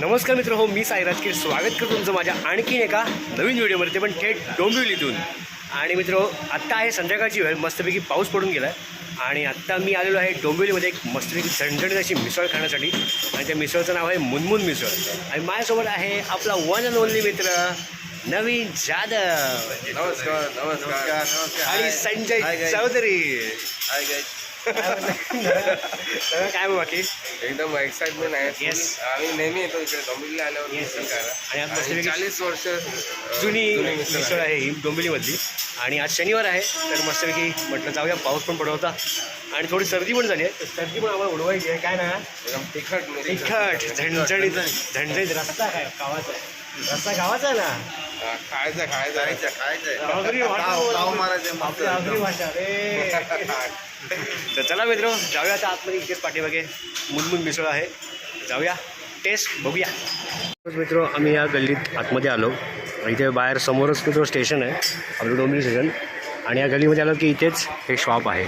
नमस्कार मित्र हो मी साईराज की स्वागत करतो तुमचं माझ्या आणखीन एका नवीन व्हिडिओमध्ये पण थेट डोंबिवलीतून. आणि मित्र आत्ता आहे संध्याकाळची वेळ मस्तपैकी पाऊस पडून गेला आहे आणि आत्ता मी आलेलो आहे डोंबिवलीमध्ये एक मस्तपैकी झणझणीत अशी मिसळ खाण्यासाठी. आणि त्या मिसळचं नाव आहे मुनमुन मिसळ. आणि माझ्यासोबत आहे आपला वन अँड ओनली मित्र नवीन जाधव. नमस्कार नमस्कार. आणि संजय चौधरी. काय मग बाकी एकदम एक्साइटमेंट आहे. Yes. आम्ही नेहमी येतो इकडे डोंबिवली आल्यावर Yes, मिसळ yes. आणि आज आणि मस्तपैकी चाळीस वर्ष अं, जुनी मिसळ मिसळ आहे. ही डोंबिवलीमधली. आणि आज शनिवार आहे तर मस्तपैकी म्हटलं जाऊया पाऊस पण पडत होता आणि थोडी सर्दी पण झाली आहे तर सर्दी पण आम्हाला उडवायची आहे. काय ना? एकदम तिखट मिसळ. तिखट झणझणीत झणझणीत रस्ता काय? गावाचा आहे. रस्ता गावाचा आहे ना? खायचं खायचं. रे. तर चला मित्र जाऊया आता आतमध्ये इथेच पाठीमागे. मुनमुन मिसळ आहे. जाऊया. टेस्ट बघूया. मित्र आम्ही या गल्लीत आतमध्ये आलो. इथे बाहेर समोरच मित्र स्टेशन आहे. आपलं डोंबिवली स्टेशन. आणि या गल्लीमध्ये आलो की इथेच हे शॉप आहे.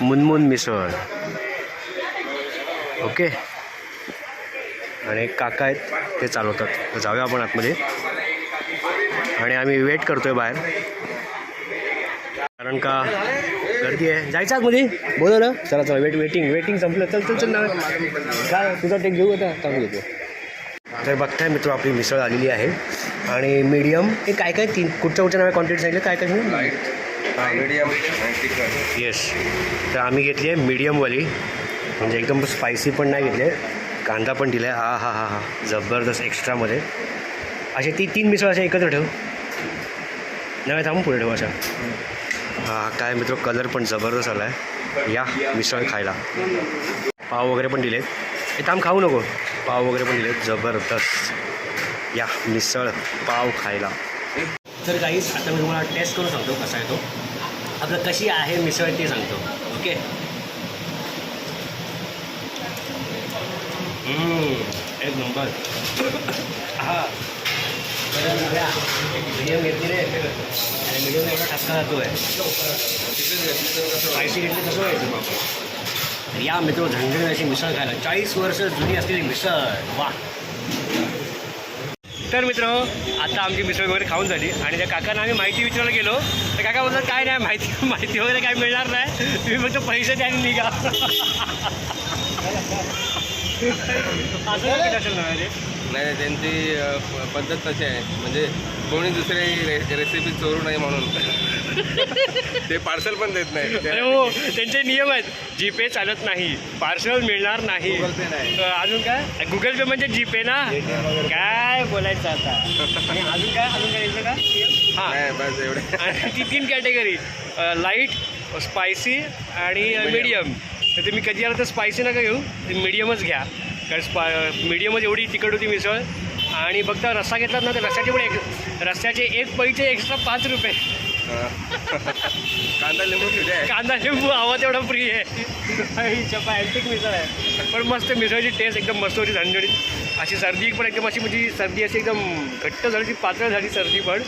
मुनमुन मिसळ. ओके? आणि एक काका आहेत ते चालवतात. तर जाऊया आपण आतमध्ये. आणि आम्ही वेट करतोय बाहेर. कारण का गर्दी आहे. जायचं आतमध्ये बोला ना. चला चला वेट वेटिंग वेटिंग संपलं. चल चल चल ना काय तुझा ते घेऊ आता? चांगलं घेतो. तर बघताय मित्र आपली मिसळ आलेली आहे. आणि मीडियम हे काय काय? तीन कुठच्या कुठच्या नावे? क्वांटिटी सांगितलं काय काय? सांगितलं मीडियम येस तर आम्ही घेतली आहे मीडियमवाली म्हणजे एकदम स्पायसी पण नाही घेतले कांदा पण दिला आहे हा हा हा हा. जबरदस्त एक्स्ट्रामध्ये असे ती तीन मिसळ अशा एकत्र ठेव नाही थांबून पुढे ठेव अशा. हा काय मित्र कलर पण जबरदस्त आला आहे या मिसळ खायला. पाव वगैरे पण दिलेत. हे थांब खाऊ नको. पाव वगैरे पण दिलेत जबरदस्त. या मिसळ पाव खायला. तर काहीच आता मी तुम्हाला टेस्ट करून सांगतो कसा आहे तो. आपलं कशी आहे मिसळ ते सांगतो. ओके एक नंबर हा. मीडियम घेतली रे आणि मीडियम एवढा टाकता जातो आहे स्पायसी घेतली कसं व्हायचं तर या मित्र झणझणीत अशी मिसळ खायला चाळीस वर्ष जुनी असलेली मिसळ वा तर मित्र आता आमची मिसळ वगैरे खाऊन झाली आणि त्या काकांना आम्ही माहिती विचारायला गेलो. तर काका बोलतात काय नाही माहिती माहिती वगैरे काय मिळणार नाही. तुम्ही फक्त पैसे द्या आणि निघा. असं असेल ना रे? नाही त्यांची प- पद्धत तशी आहे. म्हणजे कोणी दुसरी रे- रेसिपी चोरू नये म्हणून. ते पार्सल पण देत नाही. अरे हो त्यांचे नियम आहेत. जीपे चालत नाही. पार्सल मिळणार नाही. अजून काय? गुगल पे म्हणजे जीपे ना? काय बोलायचं आता? अजून काय? अजून काय का? हां. नाही बस एवढे. आणि ती तीन कॅटेगरी लाइट स्पायसी आणि मीडियम तर तुम्ही कधी आला तर स्पायसी नका घेऊ. मीडियमच घ्या. कारण स्पा मीडियमच एवढी तिखट होती मिसळ. आणि फक्त रस्सा घेतलात ना तर रस्स्याचे पण एक रस्स्याचे एक पैसे एक्स्ट्रा पाच रुपये. कांदा लिंबू किती आहे. कांदा लिंबू हवा तेवढा फ्री आहे. ही चपा अँटिक मिसळ आहे. पण मस्त मिसळची टेस्ट एकदम मस्त होती झणझणीत. अशी सर्दी पण एकदम अशी म्हणजे सर्दी अशी एकदम घट्ट झाली ती पातळ झाली सर्दी पण.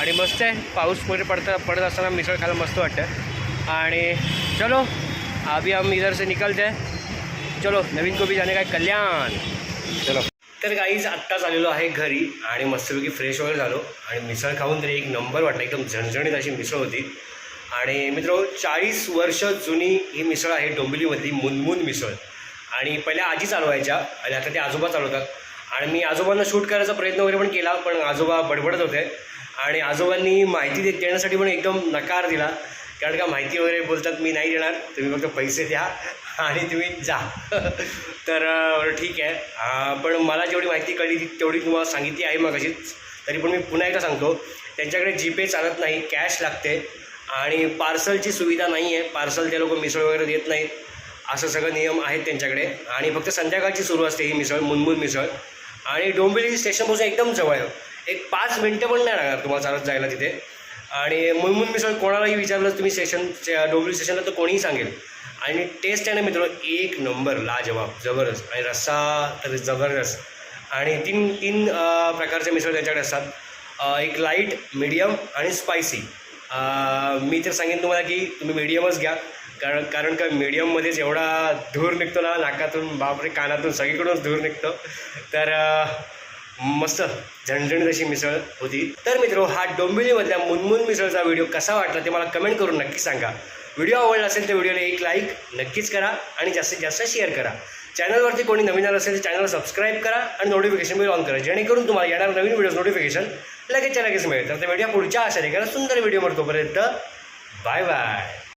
आणि मस्त आहे पाऊस वगैरे पडता पडत असताना मिसळ खायला मस्त वाटतं. आणि चलो अभी हम इधर से निकलते हैं चलो नवीन कोबी जाणे जाने का कल्याण। चलो। तर काहीच आत्ताच आलेलो आहे घरी आणि मस्तपैकी फ्रेश वगैरे झालो. आणि मिसळ खाऊन तरी एक नंबर वाटला एकदम झणझणीत अशी मिसळ होती. आणि मित्र चाळीस वर्ष जुनी ही मिसळ आहे डोंबिवलीमधली मुनमुन मिसळ. आणि पहिल्या आजी चालवायच्या आणि आता ते आजोबा चालवतात. आणि मी आजोबांना शूट करायचा प्रयत्न वगैरे पण केला पण आजोबा बडबडत होते. आणि आजोबांनी माहिती दे देण्यासाठी पण एकदम नकार दिला. कारण का माहिती वगैरे बोलतात मी नाही देणार. तुम्ही फक्त पैसे द्या आणि तुम्ही जा. तर ठीक आहे. पण मला जेवढी माहिती कळली ती तेवढी तुम्हाला सांगितली आहे मग अशीच तरी पण मी पुन्हा एकदा सांगतो त्यांच्याकडे जीपे चालत नाही कॅश लागते आणि पार्सलची सुविधा नाही आहे पार्सल ते लोक मिसळ वगैरे देत नाहीत. असं सगळं नियम आहेत त्यांच्याकडे. आणि फक्त संध्याकाळची सुरू असते ही मिसळ मुनमुन मिसळ. आणि डोंबिवली स्टेशनपासून एकदम जवळ आहे. एक पाच मिनटं पण नाही लागणार तुम्हाला चालत जायला तिथे. आणि मुनमुन मिसळ कोणालाही विचारलं तुम्ही स्टेशन डोंबिवली स्टेशनला तर कोणीही सांगेल. आणि टेस्ट आहे ना मित्र एक नंबर लाजवाब जबरदस्त. आणि रस्सा तर जबरदस्त. आणि तीन तीन प्रकारचे मिसळ त्याच्याकडे असतात. एक लाइट मीडियम आणि स्पायसी मी तर सांगेन तुम्हाला की तुम्ही मीडियमच घ्या. कारण कारण का मीडियममध्येच एवढा धूर निघतो ना नाकातून बापरे कानातून सगळीकडूनच धूर निघतो. तर मस्त झणझणीत अशी मिसळ होती. तर मित्र हा डोंबिवलीमधल्या मुनमुन मिसळचा व्हिडिओ कसा वाटला ते मला कमेंट करून नक्की सांगा. व्हिडिओ आवडला असेल तर व्हिडिओला एक लाईक नक्कीच करा आणि जास्तीत जास्त शेअर करा. चॅनलवरती कोणी नवीन आलं असेल तर चॅनलला सबस्क्राईब करा आणि नोटिफिकेशन बिल ऑन करा जेणेकरून तुम्हाला येणार नवीन व्हिडिओज नोटिफिकेशन लगेचच्या लगेच मिळेल. तर त्या व्हिडिओ पुढच्या अशा करा सुंदर व्हिडिओ तोपर्यंत बाय बाय.